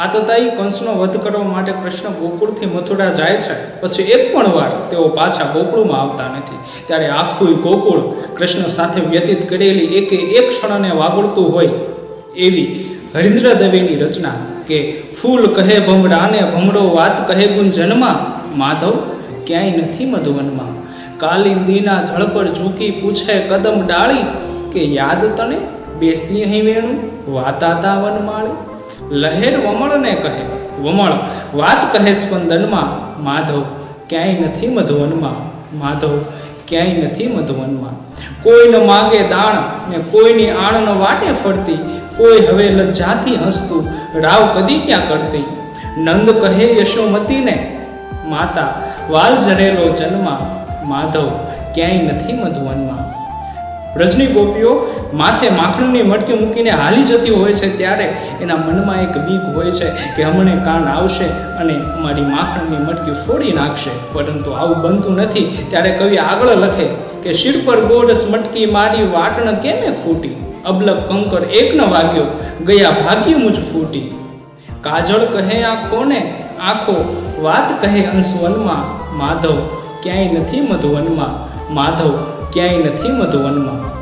આ તતાઈ કંસનો વધ કરવા માટે કૃષ્ણ ગોકુળથી મથુરા જાય છે. પછી એક પણ વાર તેઓ પાછા ગોકુળમાં આવતા નથી. ત્યારે આખું ગોકુળ કૃષ્ણ સાથે વ્યતીત કરેલી એકે એક ક્ષણને વાગોળતું હોય એવી હરિન્દ્ર દવેની રચના કે ફૂલ કહે ભમડાને ભમડો વાત કહે ગુંજનમાં, માધવ, ક્યાંય નથી મધુવનમાં? કાલિંદીના જળ પર ઝૂકી પૂછે કદમ ડાળી કે યાદ તને? બેસી અહીં વેણું? વાતાતા વનમાળી? લહેર વમળને કહે, વમળ, વાત કહે સ્પંદનમાં, માધવ, ક્યાંય નથી મધુવનમાં, માધવ, ક્યાંય નથી મધુવનમાં. કોઈ ન માગે દાણ ને કોઈની આણ ન વાટે ફરતી, કોઈ હવે લજ્જાથી હસતું, રાવ કદી ક્યાં કરતી? નંદ કહે યશોમતીને, માતા, વાલ જરેલો જન્મા, માધવ, ક્યાંય નથી મધુવનમાં. રજની ગોપીઓ માથે માખણની મટકી મૂકીને હાલી જતી હોય છે ત્યારે એના મનમાં એક બીક હોય છે કે હમણે કાન આવશે અને અમારી માખણની મટકી ફોડી નાખશે. પરંતુ આવું બનતું નથી. ત્યારે કવિ આગળ લખે કે શિર પર ગોડસ મટકી મારી વાટણ કેમે ખૂટી? અબલક કંકર એક ન વાગ્યો, ગયા ભાગ્ય મુજ ફૂટી. કાજળ કહે આંખોને, આંખો વાત કહે અંશવનમાં માધવ ક્યાંય નથી મધુવનમાં. માધવ ક્યાંય નથી મધુવનમાં.